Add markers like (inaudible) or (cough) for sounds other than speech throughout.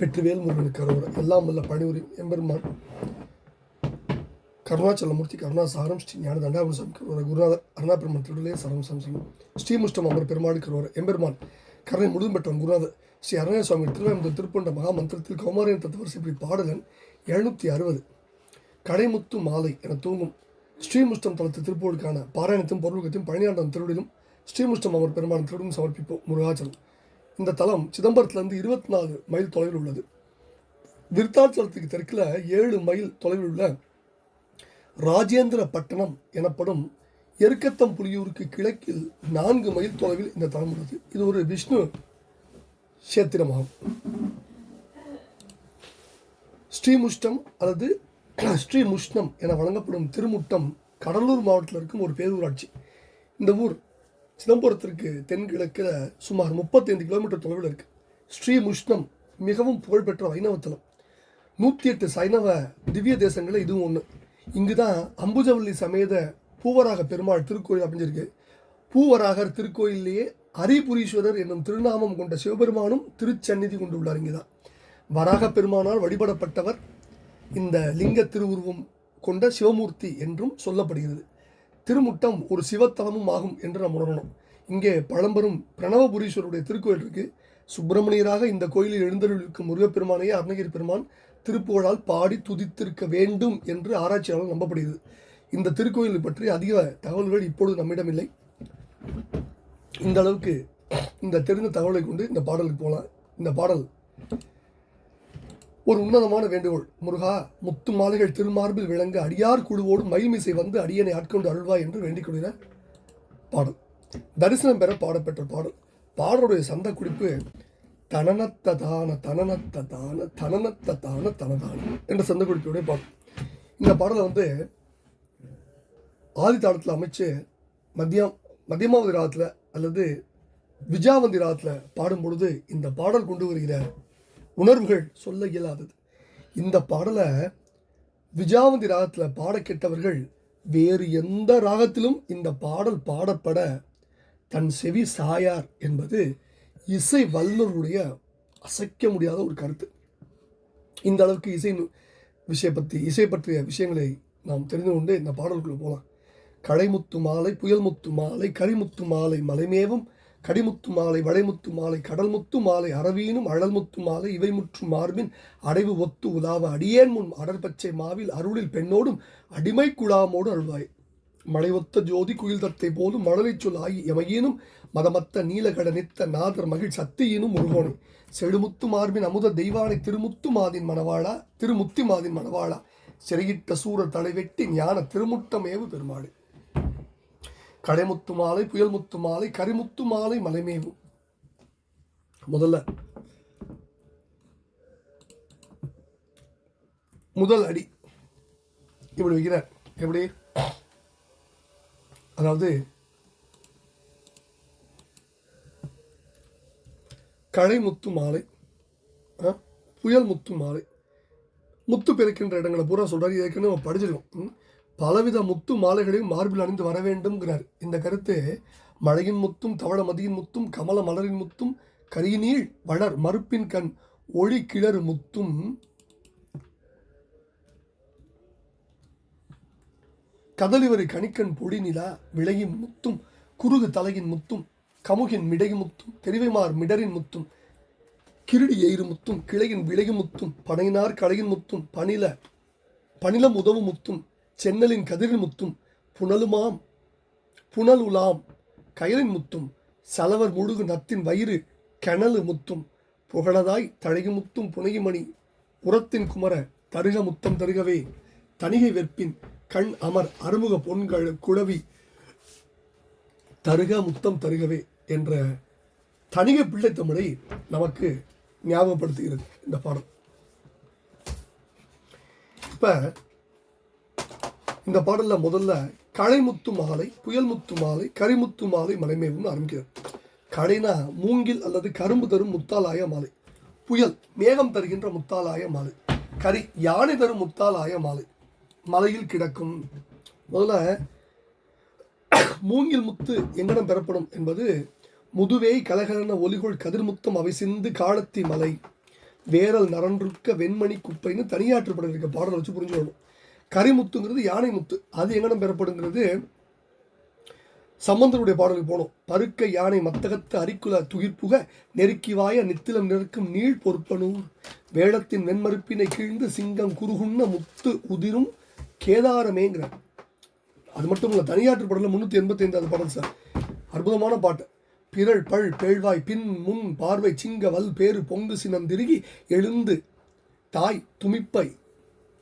வெற்றிவேல் முருகனுக்கு அரோகரா எல்லாம் வல்ல பணிவுரி எம்பெருமான். கருணாச்சலமூர்த்தி கருணாசாரம் ஸ்ரீ ஞான தண்டாபுரம் சாமி கருவர குருநாதர் அருணாபெருமன் திருடலே சரம் சம்சிங் ஸ்ரீமுஷ்டம் அமர் பெருமாள் கருவர எம்பெருமான். கருணை முழுதும் பெற்றவன் குருநாதர். ஸ்ரீ அருணா சுவாமி திருவாயம்பு திருப்பண்ட மகா மந்திரத்தில் கௌமாரியன் தத்துவரசி இப்படி பாடலன் எழுநூற்றி அறுபது. கடைமுத்து மாலை என தூங்கும் ஸ்ரீமுஷ்டம் தளத்து திருப்பூருக்கான பாராயணத்தையும் பொருளுக்கத்தையும் பழனியாண்டம் திருவிடிலும் ஸ்ரீமுஷ்டம் அவர் பெருமான் திருவிடும் சமர்ப்பிப்போம். முருகாச்சலம். இந்த தலம் சிதம்பரத்திலிருந்து இருபத்தி நாலு மைல் தொலைவில் உள்ளது. விருத்தாச்சலத்துக்கு தெற்கில் ஏழு மைல் தொலைவில் உள்ள ராஜேந்திர பட்டணம் எனப்படும் எருக்கத்தம் புலியூருக்கு கிழக்கில் நான்கு மைல் தொலைவில் இந்த தலம் உள்ளது. இது ஒரு விஷ்ணு கஷேத்திரமாகும். ஸ்ரீமுஷ்டம் அல்லது ஸ்ரீமுஷ்ணம் என வழங்கப்படும் திருமுட்டம் கடலூர் மாவட்டத்தில் இருக்கும் ஒரு பேரூராட்சி. இந்த ஊர் சிதம்பரத்திற்கு தென்கிழக்கில் சுமார் முப்பத்தைந்து கிலோமீட்டர் தொலைவில் இருக்கு. ஸ்ரீமுஷ்ணம் மிகவும் புகழ்பெற்ற வைணவத்தலம் நூற்றி எட்டு சைனவ திவ்ய தேசங்களில் இதுவும் ஒன்று இங்கு தான் அம்புஜவல்லி சமேத பூவராக பெருமாள் திருக்கோயில் அமைஞ்சிருக்கு. பூவராகர் திருக்கோயிலேயே ஹரிபுரீஸ்வரர் என்னும் திருநாமம் கொண்ட சிவபெருமானும் திருச்சந்நிதி கொண்டுள்ளார் இங்கே தான் வராக பெருமானால் வழிபடப்பட்டவர். இந்த லிங்க திருவுருவம் கொண்ட சிவமூர்த்தி என்றும் சொல்லப்படுகிறது. திருமுட்டம் ஒரு சிவத்தலமும் ஆகும் என்று நாம் உணரணும். இங்கே பழம்பெரும் பிரணவபுரீஸ்வருடைய திருக்கோயில் இருக்கு. சுப்பிரமணியராக இந்த கோயிலில் எழுந்தருளிருக்கும் முருகப்பெருமானையே அருணகிரி பெருமான் திருப்புகழால் பாடி துதித்திருக்க வேண்டும் என்று ஆராய்ச்சியாளர் நம்பப்படுகிறது. இந்த திருக்கோயில் பற்றி அதிக தகவல்கள் இப்பொழுது நம்மிடம் இல்லை. இந்த அளவுக்கு இந்த தெரிந்த தகவலை கொண்டு இந்த பாடலுக்கு போகலாம். இந்த பாடல் ஒரு உன்னதமான வேண்டுகோள். முருகா முத்து மாலைகள் திருமார்பில் விளங்க அடியார் குழுவோடு மயில்மிசை வந்து அடியனை ஆட்கொண்டு அருள்வா என்று வேண்டிக் கொள்கிற பாடல். தரிசனம் பெற பாடப்பெற்ற பாடல். பாடலுடைய சந்த குறிப்பு தனனத்ததான தனனத்த தான தனதான என்ற சந்த குறிப்போடைய பாடல். இந்த பாடலை வந்து ஆதி தாளத்தில் அமைச்சு மத்தியம் மத்தியமாவதி ராகத்தில் அல்லது விஜாவந்தி ராகத்தில் பாடும் பொழுது இந்த பாடல் கொண்டு வருகிற உணர்வுகள் சொல்ல இயலாதது. இந்த பாடலை விஜாவந்தி ராகத்தில் பாட கேட்டவர்கள் வேறு எந்த ராகத்திலும் இந்த பாடல் பாடப்பட தன் செவி சாயார் என்பது இசை வல்லுநருடைய அசைக்க முடியாத ஒரு கருத்து. இந்த அளவுக்கு இசை விஷயம் விஷய பற்றி இசை பற்றிய விஷயங்களை நாம் தெரிந்து கொண்டு இந்த பாடலுக்குள்ள போகலாம் கலைமுத்து மாலை புயல் முத்து மாலை கரிமுத்து மாலை மலைமேவும் கடிமுத்து மாலை வளைமுத்து மாலை கடல்முத்து மாலை அரவியினும் அழல் முத்து மாலை இவை முற்று மார்பின் அடைவு ஒத்து உலாவ அடியேன் முன் அடர்பச்சை மாவில் அருளில் பெண்ணோடும் அடிமை குழாமோடு அருள்வாய். மழை ஒத்த ஜோதி குயில் தத்தை போலும் மழலை சொல் ஆகி எமையினும் மதமத்த நீலகட நித்த நாதர் மகிழ் சத்தியினும் முருகோனை செழுமுத்து மார்பின் அமுத தெய்வானை திருமுத்து மாதின் மணவாளா திருமுத்தி மாதின் மணவாளா. சிறையிட்ட சூர தலைவெட்டி ஞான திருமுட்டமேவு பெருமாளே. கடைமுத்து மாலை புயல் முத்து மாலை கரிமுத்து மாலை மலைமேவும் முதல்ல முதல் அடி. இப்படி வைக்கிறார் எப்படி? அதாவது களை முத்து மாலை புயல் முத்து மாலை. முத்து பெருக்கின்ற இடங்களை பூரா சொல்கிறார் ஏற்கனவே நம்ம படிச்சிருக்கோம். பலவித முத்து மாலைகளையும் மார்பில் அணிந்து வர வேண்டும்ங்கிறார். இந்த கருத்து மழையின் முத்தும் தவள மதியின் முத்தும் கமல மலரின் முத்தும் கரியினீழ் வளர் மறுப்பின் கண் ஒளி கிளறு முத்தும். கதலிவரி கணிக்கண் பொடி நிலா விளையின் முத்தும் குருகு தலையின் முத்தும் கமுகின் மிடை முத்தும் தெரிவைமார் மிடரின் முத்தும் கிருடி எயிறு முத்தும் கிளையின் விளையும் முத்தும் பனையினார் களையின் முத்தும் பனில பனிலம் உதவு முத்தும் சென்னலின் கதிரின் முத்தும் புனலுமாம் புனல் உலாம் கயலின் முத்தும் சலவர் முழுகு நத்தின் வயிறு கெணலு முத்தும் புகழதாய் தழகு முத்தும் புனையுமணி உரத்தின் குமர தருக முத்தம் தருகவே தணிகை வெற்பின் கண் அமர் அறுமுக பொன்கள் குழவி தருக முத்தம் தருகவே என்ற தணிகை பிள்ளை தமிழை நமக்கு ஞாபகப்படுத்துகிறது இந்த பாடம் இப்போ இந்த பாடலில் முதல்ல களைமுத்து மாலை புயல் முத்து மாலை கரிமுத்து மாலை மலைமேவுன்னு ஆரம்பிக்கிறது கடைனா மூங்கில் அல்லது கரும்பு தரும் முத்தாலாய மாலை. புயல் மேகம் தருகின்ற முத்தாலாய மாலை. கரி யானை தரும் முத்தாலாய மாலை. மலையில் கிடக்கும். முதல்ல மூங்கில் முத்து எங்கனம் பெறப்படும் என்பது முதுவே கலகலன ஒலிகோள் கதிர்முத்தம் அவை சிந்து காலத்தி மலை. வேரல் நரன்றுக்க வெண்மணி குப்பைன்னு தனியாற்றுப்பட இருக்க பாடலை வச்சு புரிஞ்சுக்கணும். கரிமுத்துங்கிறது யானை முத்து. அது எங்கனம் பெறப்படுங்கிறது? சம்பந்தருடைய பாடலுக்கு போனோம். பருக்க யானை மத்தகத்து அரிக்குல துகிர்ப்புக நெருக்கி வாய நித்திலம் நிற்கும் நீள் பொறுப்பனூர் வேளத்தின் வெண்மறுப்பினை கீழ்ந்து சிங்கம் குறுகுண்ண முத்து உதிரும் கேதாரமேங்கிற. அது மட்டும் இல்லை தனியாற்று பாடலில் முந்நூற்றி எண்பத்தி ஐந்தாவது பாடல் சார். அற்புதமான பாட்டு. பிறள் பள் பேழ்வாய் பின் முன் பார்வை சிங்க வல் பேரு பொங்கு சினம் திருகி எழுந்து தாய் துமிப்பை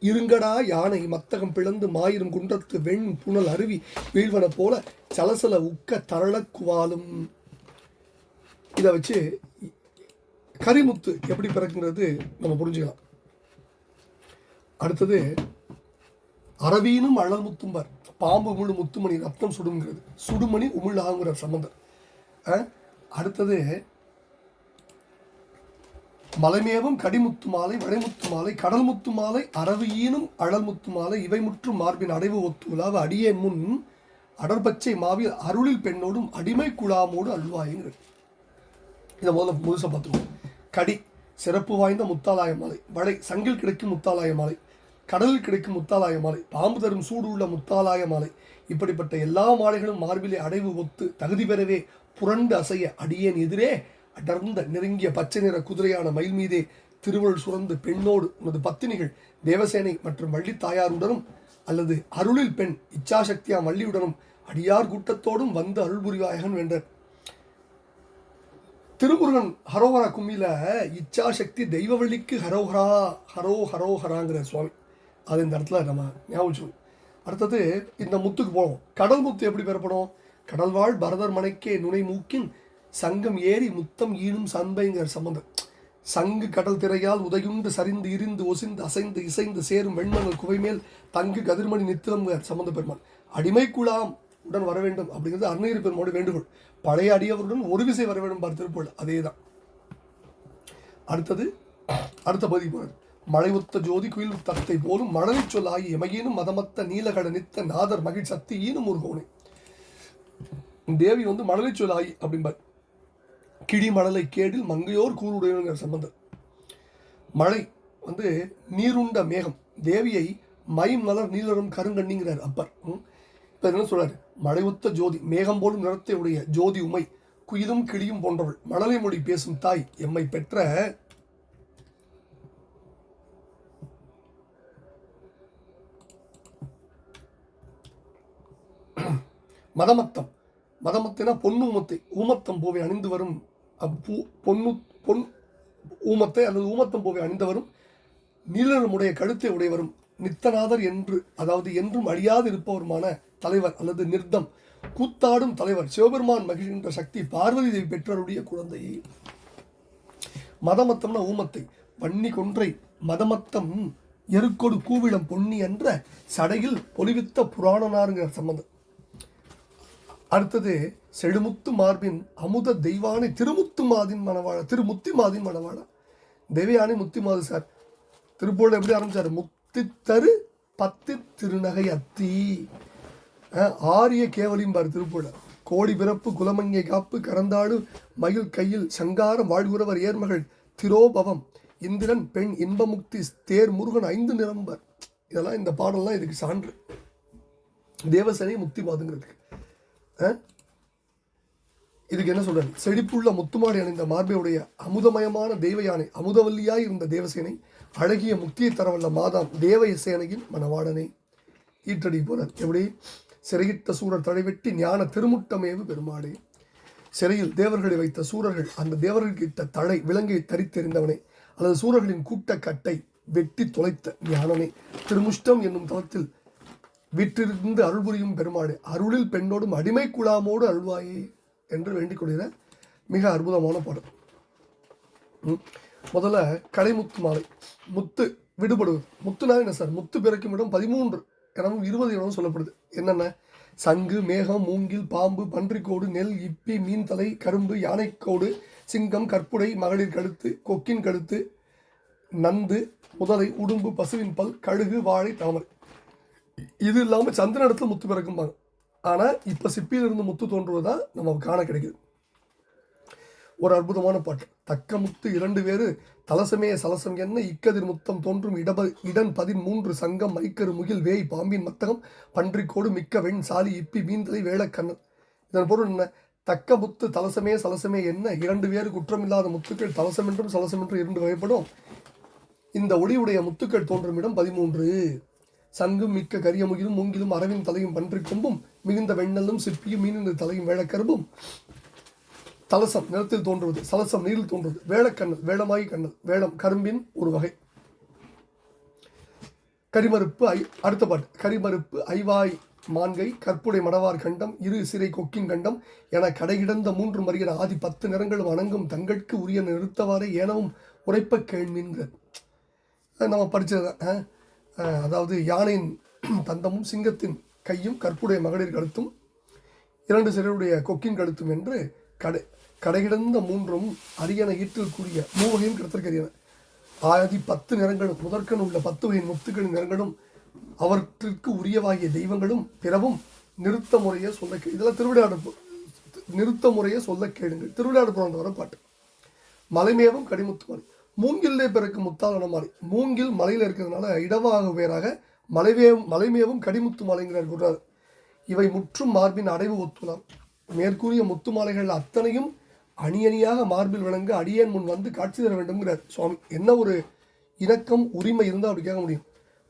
இருங்கடா யானை மத்தகம் பிளந்து மாயிரும் குன்றத்து வெண் புனல் அருவி வீழ்வன போல சலசல உக்க தரளக்குவாலும். இதை வச்சு கரிமுத்து எப்படி பிறக்குங்கிறது நம்ம புரிஞ்சுக்கலாம். அடுத்தது அரவீனும் அழல் பாம்பு உமிழ் முத்துமணி ரத்தம் சுடுங்கிறது. சுடுமணி உமிழ் ஆகுங்கிற சம்பந்தம் அடுத்தது மலைமேவும் கடிமுத்து மாலை வளைமுத்து மாலை கடல் முத்து மாலை அரவியீனும் அழல் முத்து மாலை இவை முற்றும் மார்பின் அடைவு ஒத்து உலாவ அடியேன் முன் அடர்பச்சை மாவில் அருளில் பெண்ணோடும் அடிமை குழாமோடு அல்வாயுங்கிறது இதை முதல்ல முழுசாக பார்த்துக்கணும் கடி சிறப்பு வாய்ந்த முத்தாலாய மாலை. வடை சங்கில் கிடைக்கும் முத்தாலாய மாலை. கடலில் கிடைக்கும் முத்தாலாய மாலை. பாம்பு தரும் சூடு உள்ள முத்தாலாய மாலை. இப்படிப்பட்ட எல்லா மாலைகளும் மார்பிலே அடைவு ஒத்து தகுதி பெறவே புரண்டு அசைய அடியேன் எதிரே அடர்ந்த நெருங்கிய பச்சை நிற குதிரையான மயில் மீதே திருவள் சுரந்து பெண்ணோடு உனது பத்தினிகள் தேவசேனை மற்றும் வள்ளி தாயாருடனும் அல்லது அருளில் பெண் இச்சாசக்தியா வள்ளியுடனும் அடியார் கூட்டத்தோடும் வந்து அருள் புரிவாயகன் வென்றார். திருமுருகன் ஹரோஹரா கும்மியில இச்சாசக்தி தெய்வவள்ளிக்கு ஹரோஹரா ஹரோ ஹரோஹராங்கிற சுவாமி. அது இந்த இடத்துல நம்ம ஞாபகம் அடுத்தது இந்த முத்துக்கு போவோம். கடல் முத்து எப்படி பெறப்படும்? கடல்வாழ் பரதர் மனைக்கே நுனை மூக்கின் சங்கம் ஏறி முத்தம் ஈனும் சண்பைங்கிற சம்பந்தம். சங்கு கடல் திரையால் உதையுண்டு சரிந்து இருந்து ஒசிந்து அசைந்து இசைந்து சேரும் வெண்மணல் குவைமேல் தங்கு கதிர்மணி நித்திரம் சம்பந்த பெருமான் அடிமை குழாம் உடன் வர வேண்டும் அப்படிங்கிறது அருணகிரி பெருமானோட வேண்டுகோள். பழைய அடியவருடன் ஒரு விசை வர வேண்டும் பார் அதே தான் அடுத்தது அடுத்த பகுதி போகிறது மழை ஒத்த ஜோதி குயில் தத்தை போலும் மழலை சொல் ஆகி எமையேனும் மதமத்த நீலகட நித்த நாதர் மகிழ் சக்தி ஈனும் ஒரு கோணை. தேவி வந்து மழலை சொல் ஆகி அப்படிம்பார். கிடி மழலை கேடில் மங்கையோர் கூறுடையவங்கிற சம்பந்தம். மழை வந்து நீருண்ட மேகம். தேவியை மை மலர் நீலரும் கருங்கண்ணிங்கிறார் அப்பர். இப்போ என்ன சொல்றாரு? மழை உத்த ஜோதி மேகம் போலும் நிறத்தை உடைய ஜோதி உமை குயிலும் கிளியும் போன்றவள். மழலை மொழி பேசும் தாய் எம்மை பெற்ற மதமத்தம். மதமத்தினா பொன்னு உமத்தை ஊமத்தம் போவை அணிந்து வரும் அப்பூ பொன்னு பொன் ஊமத்தை அல்லது ஊமத்தம் போவை அணிந்தவரும் நீலமுடைய கழுத்தை உடையவரும் நித்தநாதர் என்று அதாவது என்றும் அழியாது இருப்பவருமான தலைவர் அல்லது நிர்தம் கூத்தாடும் தலைவர் சிவபெருமான் மகிழ்கின்ற சக்தி பார்வதி தேவி பெற்றோருடைய குழந்தையை. மதமத்தம்னா ஊமத்தை வன்னி கொன்றை மதமத்தம் எருக்கொடு கூவிடம் பொன்னி என்ற சடையில் பொலிவித்த புராணனாருங்கிற சம்பந்தம். அடுத்தது செழுமுத்து மார்பின் அமுத தெய்வானை திருமுத்து மாதின் மணவாள திருமுத்தி மாதின் மணவாள? தெய்வயானை முத்தி மாது சார். திருப்பூரில் எப்படி ஆரம்பிச்சாரு? முத்தி தரு பத்து திருநகை அத்தி. ஆரிய ஆரிய கேவலிம்பார் திருப்பூரில். கோடி பிறப்பு குலமங்கை காப்பு கரந்தாடு மயில் கையில் சங்காரம் வாழ்கிறவர் ஏர்மகள் திரோபவம் இந்திரன் பெண் இன்பமுக்தி தேர் முருகன் ஐந்து நிரம்பர் இதெல்லாம் இந்த பாடல்லாம் இதுக்கு சான்று. தேவசனை முக்தி பாதுங்கிறதுக்கு இதுக்கு என்ன சொல்றாரு செழிப்புள்ள முத்துமாடி அணிந்த மார்பையுடைய அமுதமயமான தெய்வ யானை அமுதவல்லியாய் இருந்த தேவசேனை அழகிய முக்தியை தரவல்ல மாதாம் தேவ சேனையின் மணவாடனை ஈற்றடி போறார் எப்படி? சிறையிட்ட சூரர் தடைவெட்டி ஞான திருமுட்டமேவு பெருமாடே சிறையில் தேவர்களை வைத்த சூரர்கள் அந்த தேவர்களுக்கு இட்ட தழை விலங்கை தரித்தெறிந்தவனே. அல்லது சூரர்களின் கூட்ட கட்டை வெட்டி தொலைத்த ஞானனை. திருமுஷ்டம் என்னும் தளத்தில் வீற்றிருந்து அருள் புரியும் பெருமாடு அருளில் பெண்ணோடும் அடிமை குழாமோடு அருள்வாயே. என்று வேண்டிக் கொள்கிற மிக அற்புதமான பாடல். முதல்ல கடைமுத்து மாலை. முத்து விடுபடுவது. முத்துனா என்ன சார்? முத்து பிறக்கும் இடம் பதிமூன்று எனவும் இருபது எனவும் சொல்லப்படுது. என்னென்ன? சங்கு மேகம் மூங்கில் பாம்பு பன்றிக்கோடு நெல் இப்பி மீன் தலை கரும்பு யானைக்கோடு சிங்கம் கற்புடை மகளிர் கழுத்து கொக்கின் கழுத்து நந்து முதலை உடும்பு பசுவின் பல் கழுகு வாழை தாமரை. இது இல்லாமல் சந்திரன் இடத்துல முத்து பிறக்கும்பாங்க ஆனால் இப்போ சிப்பியிலிருந்து முத்து தோன்றுவதா நமக்கு காண கிடைக்குது. ஒரு அற்புதமான பாட்டு. தக்க முத்து இரண்டு பேரு தலசமே சலசம் என்ன? இக்கதிர் முத்தம் தோன்றும் இடப இடன் பதிமூன்று சங்கம் மைக்கரு முகில் வேய் பாம்பின் மத்தகம் பன்றிக்கோடு மிக்க வெண் சாலி இப்பி மீந்தலை வேளக்கண்ணன். இதன் பொருள் என்ன? தக்க முத்து தலசமே சலசமே என்ன? இரண்டு பேரு குற்றமில்லாத முத்துக்கள் தலசமென்றும் சலசமென்றும் இரண்டு வகைப்படும். இந்த ஒளியுடைய முத்துக்கள் தோன்றும் இடம் பதிமூன்று. சங்கும் மிக்க கரிய முகிலும் மூங்கிலும் அரவின் தலையும் பன்றி கொம்பும் மிகுந்த வெண்ணலும் சிப்பியும் மீனின் தலையும் வேளக்கரும்பும் தலசம் நிலத்தில் தோன்றுவது சலசம் நீரில் தோன்றுவது வேளக்கண்ணல் வேளமாகி கண்ணல் வேளம் கரும்பின் ஒரு வகை. கரிமறுப்பு ஐ அடுத்த பாட்டு. கரிமறுப்பு ஐவாய் மான்கை கற்புடை மடவார் கண்டம் இரு சிறை கொக்கின் கண்டம் என கடைகிடந்த மூன்று மறியன ஆதி பத்து நிறங்களும் அணங்கும் தங்கட்கு உரிய நிறுத்தவாறே ஏனவும் உரைப்ப கேள்விங்கிறது நம்ம படித்தது அதாவது யானையின் (clears throat) தந்தமும் சிங்கத்தின் கையும் கற்புடைய மகளிர் கழுத்தும் இரண்டு சிலருடைய கொக்கின் கழுத்தும் என்று கடை கடைகிடந்த மூன்றும் அரியணை ஈட்டில் கூடிய மூவகையும் கிடத்திற்கரியன ஆயிரத்தி பத்து நிறங்களும் முதற்கன் உள்ள பத்து வகையின் முத்துக்களின் நிறங்களும் அவற்றிற்கு உரியவாகிய தெய்வங்களும் பிறவும் நிறுத்த முறையை சொல்ல கே இதெல்லாம் திருவிளையாடு நிறுத்த முறையை சொல்ல கேளுங்கள். திருவிளையாடு புறம் வர பாட்டு. மலைமேவும் கடிமுத்துமலை. மூங்கிலே பிறக்கும் முத்தாளன மாலை. மூங்கில் மலையில் இருக்கிறதுனால இடவாக வேறாக மலைவே மலைமேவும் கடிமுத்து மாலைங்கிறார் குருநாதர் இவை முற்றும் மார்பின் அடைவு ஒத்துலாம். மேற்கூறிய முத்து மாலைகள் அத்தனையும் அணி அணியாக மார்பில் விளங்க அடியேன் முன் வந்து காட்சி தர வேண்டும்ங்கிறார் சுவாமி. என்ன ஒரு இணக்கம் உரிமை இருந்தால் அப்படி கேட்க முடியும்.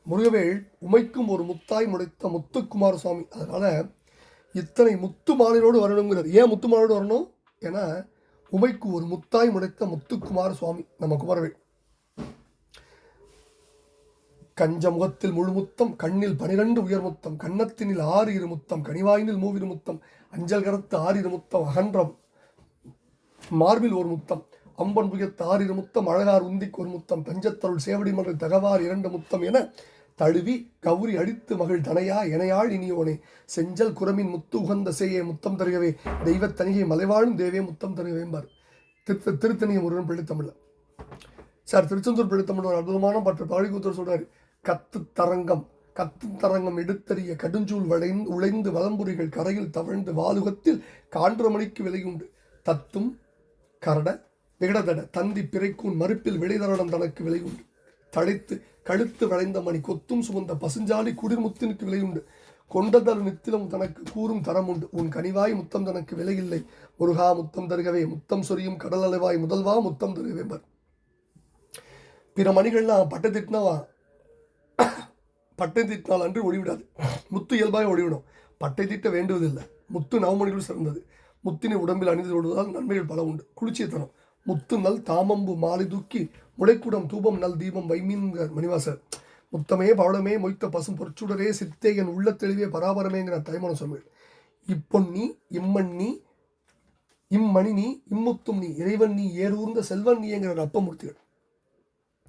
முருகவேள் உமைக்கும் ஒரு முத்தாய் முடைத்த முத்துக்குமார சுவாமி. அதனால் இத்தனை முத்து மாலையோடு வரணுங்கிறார். ஏன் முத்து மாலையோடு வரணும்? ஏன்னா உமைக்கு ஒரு முத்தாய் முடைத்த முத்துக்குமார சுவாமி. நம்ம குமரவேல். கஞ்ச முகத்தில் முழு முத்தம் கண்ணில் பனிரெண்டு உயர் முத்தம் கன்னத்தினில் ஆறு இரு முத்தம் கனிவாயினில் மூவிரு முத்தம் அஞ்சல் கரத்து ஆறு இரு முத்தம் அகன்றம் மார்பில் ஒரு முத்தம் அம்பன் புயத்து ஆறு இரு முத்தம் அழகார் உந்திக்கு ஒரு முத்தம் தஞ்சத்தருள் சேவடி மன்ற தகவார் இரண்டு முத்தம் என தழுவி கௌரி அடித்து மகள் தனையா எனையாள் இனியோனே. செஞ்சல் குரமின் முத்து உகந்த செய்ய முத்தம் தருகவே. தெய்வத் தனிகை மலைவாழும் தேவே முத்தம் தருகவேம்பார் திரு திருத்தணிய முருகன் பிள்ளைத்தமிழ்ல சார் திருச்செந்தூர் பிள்ளைத்தமிழ் ஒரு அற்புதமான பாட்டு பாடிக்கூத்தர் சொல்றாரு. கத்து தரங்கம் கத்து தரங்கம் எடுத்தறிய கடுஞ்சூல் வளைந்து உழைந்து வலம்புரிகள் கரையில் தவழ்ந்து வாலுகத்தில் கான்ற மணிக்கு விலையுண்டு. தத்தும் கரட விகடதட தந்தி பிறைக்கூன் மறுப்பில் விளைதரடம் தனக்கு விலையுண்டு. தழைத்து கழுத்து வளைந்த மணி கொத்தும் சுமந்த பசுஞ்சாலி குடிர்முத்தினுக்கு விலையுண்டு. கொண்டதரு நித்திலும் தனக்கு கூறும் தரம் உண்டு உன் கனிவாய் முத்தம் தனக்கு விலையில்லை. முருகா முத்தம் தருகவே. முத்தம் சொரியும் கடல் அலைவாய் முதல்வா முத்தம் தருகவேம்பர் பிற மணிகள்லாம் பட்டை திட்டினவா? பட்டை திட்டினால் அன்று ஒளிவிடாது. முத்து இயல்பாக ஒளிவிடும். பட்டை திட்ட வேண்டுவதில்லை. முத்து நவமணிகள் சிறந்தது. முத்தினை உடம்பில் அணிந்து விடுவதால் நன்மைகள் பல உண்டு. குளிர்ச்சியை தரும். முத்து நல் தாமம்பு மாலை தூக்கி முளைக்குடம் தூபம் நல் தீபம் வைமீன்கிறார் மணிவாசர். முத்தமே பவளமே மொய்த்த பசும் பொற்சுடரே சித்தே என் உள்ள தெளிவே பராபரமேங்கிற தைமன சுவாமிகள் இப்பொன்னி இம்மண்ணி இம்மணி நீ இம்முத்தும் நீ இறைவன் நீ ஏறூர்ந்த செல்வன் நீங்கிற அப்பமூர்த்திகள்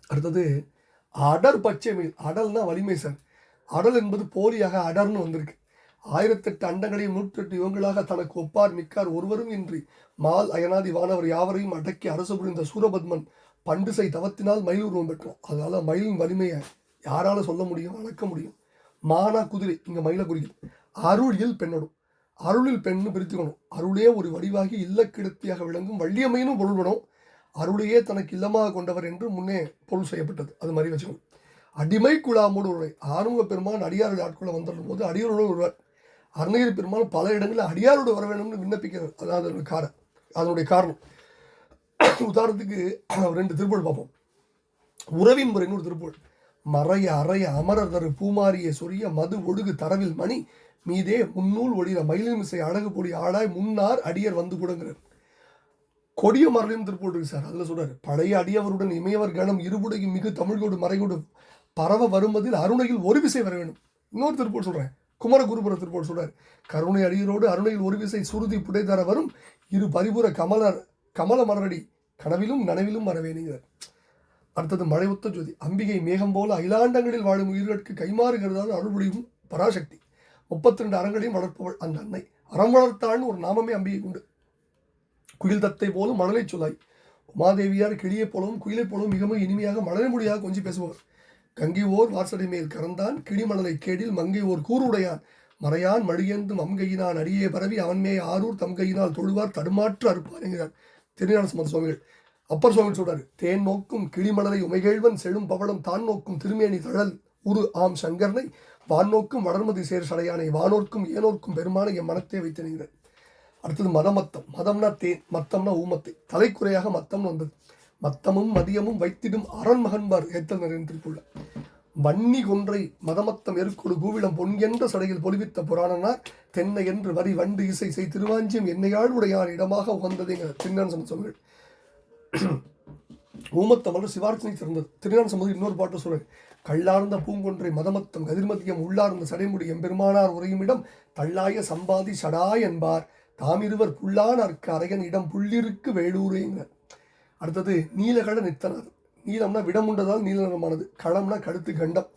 அடுத்தது அடர் பச்சை மீன் அடல்னா வலிமை சார். அடல் என்பது போலியாக அடர்னு வந்திருக்கு. ஆயிரத்தெட்டு அண்டங்களையும் நூற்றெட்டு யுகங்களாக தனக்கு ஒப்பார் மிக்கார் ஒருவரும் இன்றி மால் அயனாதி வானவர் யாவரையும் அடக்கி அரசு புரிந்த சூரபத்மன் பண்டுசை தவத்தினால் மயில் உருவம் பெற்றான். அதனால் மயிலின் வலிமையை யாரால சொல்ல முடியும் அளக்க முடியும்? மானா குதிரை இங்கே மயில குறிக்குது அருளில் பெண்ணோடும் அருளில் பெண்ணு பிரித்துக்கணும். அருளே ஒரு வடிவாகி இல்லக்கிடத்தியாக விளங்கும் வள்ளியம்மையினும் பொருள்படும். அருளையே தனக்கு இல்லமாக கொண்டவர் என்று முன்னே பொருள் செய்யப்பட்டது. அது மாதிரி வச்சுக்கணும். அடிமை குழாமோடு ஒருவரை ஆறுமுக பெருமான் அடியாரோட ஆட்குள்ள வந்துடும் போது அடியாரோடு ஒருவர் அருணகிரி பெருமாள் பல இடங்களில் அடியாரோடு வர வேண்டும்னு விண்ணப்பிக்கிறார் அதான் அதனுடைய காரணம் அதனுடைய காரணம். உதாரணத்துக்கு ரெண்டு திருப்பூர் பார்ப்போம். உறவின் முறைன்னு ஒரு திருப்பூர். மறைய அறைய அமரர் தரு பூமாரிய சொரிய மது ஒடுகு தரவில் மணி மீதே முன்னூல் ஒளிர மயிலின் மிசை அழகு பொடி ஆடாய் முன்னார் அடியர் வந்து கூடங்கிறார். கொடிய மரலையும் திருப்பூர் இருக்கு சார் அதில் சொல்கிறார் பழைய அடியவருடன் இமையவர் கணம் இருபுடையும் மிகு தமிழ்கோடு மறைகோடு பரவ வரும்பதில் அருணையில் ஒரு விசை வர வேண்டும் இன்னொரு திருப்பூர் சொல்கிறேன் குமர போல் சொல்றார். கருணை அடியரோடு அருணையில் ஒரு விசை சுருதி புடைதர வரும். இரு பரிபுர கமலர் கமல மலரடி கனவிலும் நனவிலும் வரவேணுங்கிறார் அடுத்தது மழை உத்த ஜோதி. அம்பிகை மேகம் போல அகிலாண்டங்களில் வாழும் உயிர்களுக்கு கைமாறுகிறதாவது அருள்புரியும் பராசக்தி. முப்பத்தி ரெண்டு அறங்களையும் வளர்ப்பவள் அந்த அன்னை. அறம் வளர்த்தாள்னு ஒரு நாமமே அம்பிகை உண்டு. குயில் தத்தை போலும் மணலை சொல்லாய். உமாதேவியார் கிளியை போலவும் குயிலைப் போலவும் மிகவும் இனிமையாக மழலை மொழியாக கொஞ்சி பேசுபவர். கங்கை ஓர் வாசடை மேல் கறந்தான் கிளிமணலை கேடில் மங்கை ஓர் கூறுடையான் மறையான் மழியந்தும் அம்கையினான் அடியே பரவி அவன்மே ஆரூர் தம்கையினால் தொழுவார் தடுமாற்று அறுப்பார் என்கிறார். திருஞான சம்பந்த சுவாமிகள். அப்பர் சுவாமி சொல்றாரு தேன் நோக்கும் கிளிமலரை உமைகேழ்வன் செழும் பவளம் தான் நோக்கும் திருமேனி தழல் உரு ஆம் சங்கரனை வான் நோக்கும் வளர்மதி சேர் சடையானை வானோர்க்கும் ஏனோர்க்கும் பெருமானை என் மனத்தை வைத்தனுங்கிறார் அடுத்தது மதமத்தம். மதம்னா தேன் மத்தம்னா ஊமத்தை. தலைக்குறையாக மத்தம்னு வந்தது. மத்தமும் மதியமும் வைத்திடும் அரண் மகன்பார் என்று கொள்ள வன்னி கொன்றை மதமத்தம் எருக்கொடு கூவிடம் பொன் என்ற சடையில் பொலிவித்த புராணனார் தென்னை என்று வரி வண்டு இசை செய் திருவாஞ்சியம் என்னையாள் உடையார் இடமாக உகந்ததுங்கிற திருஞான திருநான் சுவாமிகள் ஊமத்தமலர் சிவார்த்தனை சிறந்தது திருநான் சம்பந்தம் இன்னொரு பாட்டு சொல்றேன் கல்லார்ந்த பூங்கொன்றை மதமத்தம் கதிர்மதியம் உள்ளார்ந்த சடைமுடி எம்பெருமானார் உரையுமிடம் தள்ளாய சம்பாதி சடா என்பார். தாமிருவர் புல்லான் அற்க அரையன் இடம் புள்ளிருக்கு வேலூரேங்க அடுத்தது நீலகட நித்தனர் நீலம்னா விடமுண்டதால் நீல நிறமானது களம்னா கழுத்து கண்டம்.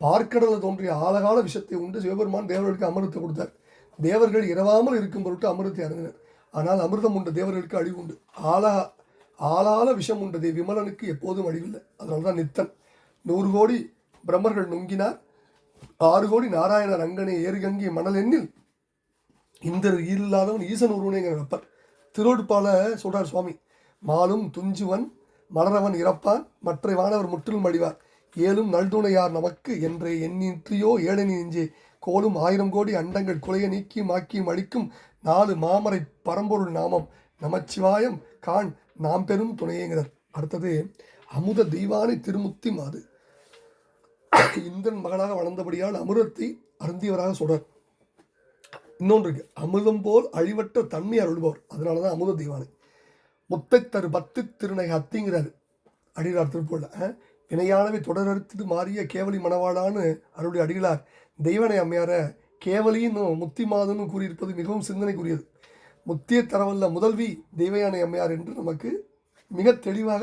பார்க்கடலில் தோன்றிய ஆழகால விஷத்தை உண்டு சிவபெருமான் தேவர்களுக்கு அமிர்தத்தை கொடுத்தார். தேவர்கள் இரவாமல் இருக்கும் பொருட்டு அமிர்தத்தை அருந்தினர். ஆனால் அமிர்தம் உண்ட தேவர்களுக்கு அழிவு உண்டு. ஆழா ஆளால விஷம் உண்டதே விமலனுக்கு எப்போதும் அழிவில்லை. அதனால தான் நித்தன். நூறு கோடி பிரம்மர்கள் நுங்கினார். ஆறு கோடி நாராயணர் அங்கனே ஏறுகங்கி மணல் எண்ணில் இந்தர் ஈரில்லாதவன் ஈசன் ஒருவனேங்கிற வெப்பர் திருவடுப்பால சொல்கிறார் சுவாமி மாலும் துஞ்சுவன் மலரவன் இறப்பான் மற்ற வானவர் முற்றிலும் அடிவார். ஏலும் நல்துணையார் நமக்கு என்றே எண்ணின்றியோ ஏழனி நெஞ்சே கோலும் ஆயிரம் கோடி அண்டங்கள் குலைய நீக்கி மாக்கியும் அளிக்கும் நாலு மாமரை பரம்பொருள் நாமம். நமச்சிவாயம் கான் நாம் பெரும் துணையேங்கிறார் அடுத்தது அமுத தெய்வானை திருமுத்தி மாது. இந்திரன் மகளாக வளர்ந்தபடியால் அமிர்தத்தை அருந்தியவராக சொல்றார். இன்னொன்று இருக்கு அமிர்தம் போல் அழிவற்ற தன்மை அருள்பவர். அதனால தான் அமுத தெய்வானை. முத்தைத்தரு பத்து திருநை அத்திங்கிறாரு. அடிகளார் திருப்பூர்ல அஹ், இணையானவை தொடரறுத்து மாறிய கேவலி மணவாளான்னு அருடைய அடிகளார். தெய்வனை அம்மையார கேவலின்னு முத்தி மாதனும் கூறியிருப்பது மிகவும் சிந்தனைக்குரியது. முத்திய தரவல்ல முதல்வி தெய்வயானை அம்மையார் என்று நமக்கு மிக தெளிவாக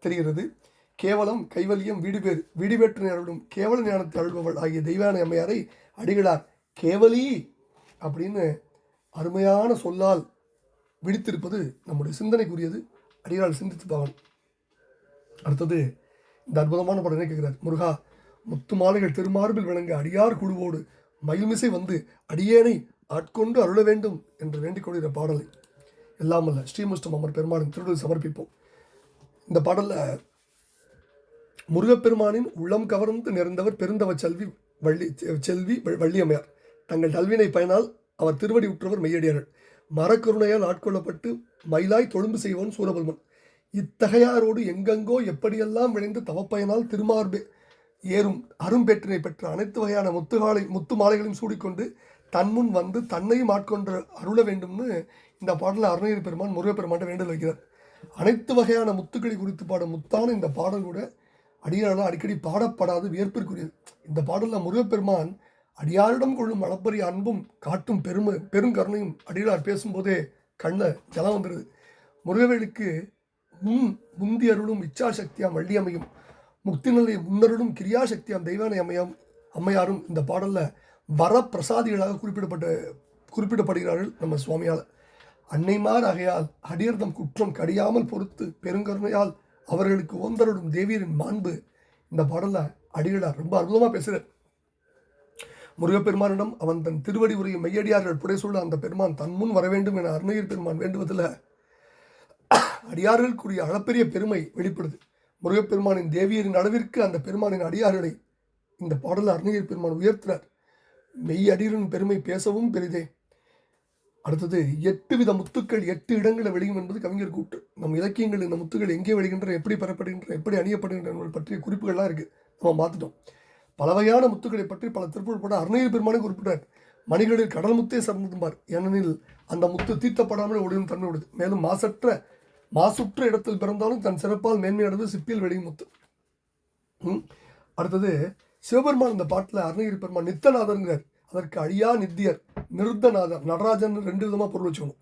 தெரிகிறது. கேவலம் கைவல்யம் வீடுபேர் வீடுபேற்று அருளும் கேவல ஞானத்தை அருள்பவள் ஆகிய தெய்வானை அம்மையாரை அடிகளார். கேவலி அப்படின்னு அருமையான சொல்லால் விடுத்திருப்பது நம்முடைய சிந்தனைக்குரியது. அடிகளால் சிந்தித்து பார்க்கணும் அடுத்தது இந்த அற்புதமான படனை கேட்கிறார்? முருகா முத்து மாலைகள் திருமார்பில் விளங்க அடியார் குழுவோடு மயில்மிசை வந்து அடியேனை ஆட்கொண்டு அருள வேண்டும் என்று வேண்டிக் கொள்கிற பாடலை. இல்லாமல் ஸ்ரீமுஷ்டம் அமர் பெருமானின் திருடல் சமர்ப்பிப்போம். இந்த பாடலில் முருகப்பெருமானின் உள்ளம் கவர்ந்து நிறைந்தவர் பெருந்தவ செல்வி வள்ளி செல்வி வ- வள்ளியம்மையார். தங்கள் கல்வினை பயனால் அவர் திருவடி உற்றவர் மெய்யடியார்கள். மரக்கருணையால் ஆட்கொள்ளப்பட்டு மயிலாய் தொழும்பு செய்வான் சூரபல்மன் இத்தகையாரோடு எங்கெங்கோ எப்படியெல்லாம் விளைந்து தவப்பயனால் திருமார்பே ஏறும் அரும்பேற்றினை பெற்ற அனைத்து வகையான முத்துகாலை முத்து மாலைகளையும் சூடிக்கொண்டு தன்முன் வந்து தன்னையும் ஆட்கொண்டு அருள வேண்டும்னு இந்த பாடலில் அருணகிரி பெருமான் முருகப்பெருமான் வேண்டல் வைக்கிறார். அனைத்து வகையான முத்துக்களை குறித்து பாடும் முத்தான இந்த பாடல் கூட அடியாரால் அடிக்கடி பாடப்படாது வியப்பிற்குரியது இந்த பாடலில் முருகப்பெருமான் அடியாரிடம் கொள்ளும் அளப்பரிய அன்பும் காட்டும் பெருமை பெருங்கருணையும் அடியார் பேசும்போதே கண்ணில் ஜலம் வந்துடுது முருகவேலுக்கு முன் முந்தி அருளும் இச்சாசக்தியாம் அமையும். முக்தி நிலை முன்னருளும் கிரியாசக்தியாம் தெய்வானை அமையாம் அம்மையாரும் இந்த பாடலில் வரப்பிரசாதிகளாக குறிப்பிடப்பட்ட குறிப்பிடப்படுகிறார்கள் நம்ம சுவாமியால். அன்னைமார் ஆகையால் அடியர்தம் குற்றம் கடியாமல் பொறுத்து பெருங்கருணையால் அவர்களுக்கு ஓந்தருடும் தேவியரின் மாண்பு. இந்த பாடலில் அடிகளார் ரொம்ப அற்புதமாக பேசுகிறார் முருகப்பெருமானிடம் அவன் தன் திருவடி உரையை மெய்யடியார்கள் புடை சொல்ல அந்த பெருமான் தன் முன் வர வேண்டும் என அருணகிரி பெருமான் வேண்டுவதில் அடியார்களுக்குரிய அளப்பெரிய பெருமை வெளிப்படுது. முருகப்பெருமானின் தேவியரின் அளவிற்கு அந்த பெருமானின் அடியார்களை இந்த பாடல் அருணகிரி பெருமான் உயர்த்தினார். மெய் அடியரின் பெருமை பேசவும் பெரிதே. அடுத்தது எட்டு வித முத்துக்கள் எட்டு இடங்களில் விளையும் என்பது கவிஞர் கூற்று. நம் இலக்கியங்கள் இந்த முத்துக்கள் எங்கே விளைகின்றன எப்படி பெறப்படுகின்றன எப்படி அணியப்படுகின்றன என்பது பற்றிய குறிப்புகள்லாம் இருக்குது நம்ம பார்த்துட்டோம். பல வகையான முத்துக்களை பற்றி பல திருப்பூர் போட அருணகிரி பெருமானை குறிப்பிட்டார். மணிகளில் கடல் முத்தே சர்ந்ததும்பார் ஏனெனில் அந்த முத்து தீர்த்தப்படாமல் ஒளியும் தன்மை உள்ளது மேலும் மாசற்ற மாசுற்ற இடத்தில் பிறந்தாலும் தன் சிறப்பால் மேன்மையானது சிப்பியில் வெளியும் முத்து. ம். அடுத்தது சிவபெருமான் இந்த பாட்டில் அருணகிரி பெருமான் நித்தநாதர்ங்கிறார். அதற்கு அழியா நித்தியர் நிருத்தநாதர் நடராஜன் ரெண்டு விதமாக பொருள் வச்சுக்கணும்.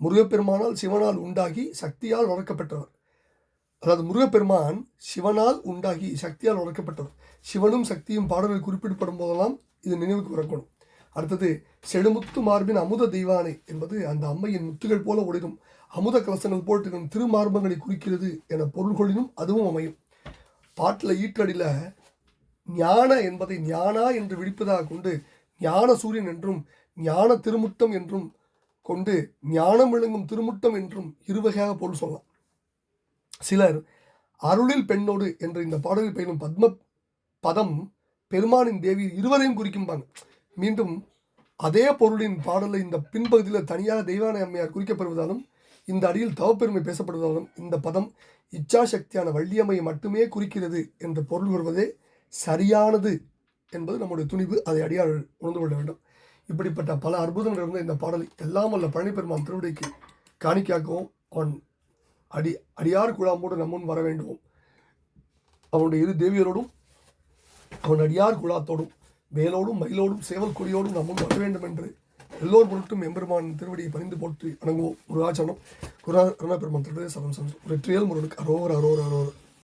முருகப்பெருமானால் சிவனால் உண்டாகி சக்தியால் வளர்க்கப்பட்டவர். அதாவது முருகப்பெருமான் சிவனால் உண்டாகி சக்தியால் வளர்க்கப்பட்டவர். சிவனும் சக்தியும் பாடல்கள் குறிப்பிடப்படும் போதெல்லாம் இது நினைவுக்கு வரக்கணும். அடுத்தது செழுமுத்து மார்பின் அமுத தெய்வானை என்பது அந்த அம்மையின் முத்துகள் போல ஒளிரும் அமுத கலசங்கள் போல் திகழும் திருமார்பங்களை குறிக்கிறது என பொருள்களிலும் அதுவும் அமையும். பாட்டில் ஈற்றடியில் ஞான என்பதை ஞானா என்று விழிப்பதாக கொண்டு ஞான சூரியன் என்றும் ஞான திருமுட்டம் என்றும் கொண்டு ஞானம் விளங்கும் திருமுட்டம் என்றும் இருவகையாக பொருள் சொல்லலாம். சிலர் அருளில் பெண்ணோடு என்ற இந்த பாடலில் பயிலும் பத்ம பதம் பெருமானின் தேவி இருவரையும் குறிக்கும்பாங்க மீண்டும் அதே பொருளின் பாடலை இந்த பின்பகுதியில் தனியாக தெய்வானை அம்மையார் குறிக்கப்படுவதாலும் இந்த அடியில் தவப்பெருமை பேசப்படுவதாலும் இந்த பதம் இச்சாசக்தியான வள்ளியம்மையை மட்டுமே குறிக்கிறது என்ற பொருள் வருவதே சரியானது என்பது நம்முடைய துணிவு. அதை அடியார் உணர்ந்து கொள்ள வேண்டும். இப்படிப்பட்ட பல அற்புதங்கள் இருந்த இந்த பாடலை எல்லாம் வல்ல பழனிப்பெருமான் திருவிடைக்கு காணிக்காக்கவும் அவன் அடி அடியார் குழாமோடு நம்முன் வர வேண்டும் அவனுடைய இரு தேவியரோடும் அவன் அடியார் குழாத்தோடும் வேலோடும் மயிலோடும் சேவல் கொடியோடும் நம்முன் வர வேண்டும் என்று எல்லோர் பொருட்டும் எம்பெருமான் திருவடியை பணிந்து போட்டு வணங்குவோம். முருகாச்சரணம் குரா பெருமான் திருவிழா சரம் சரம் வெற்றியல் முருகனுக்கு அரோர் அரோர் அரோர்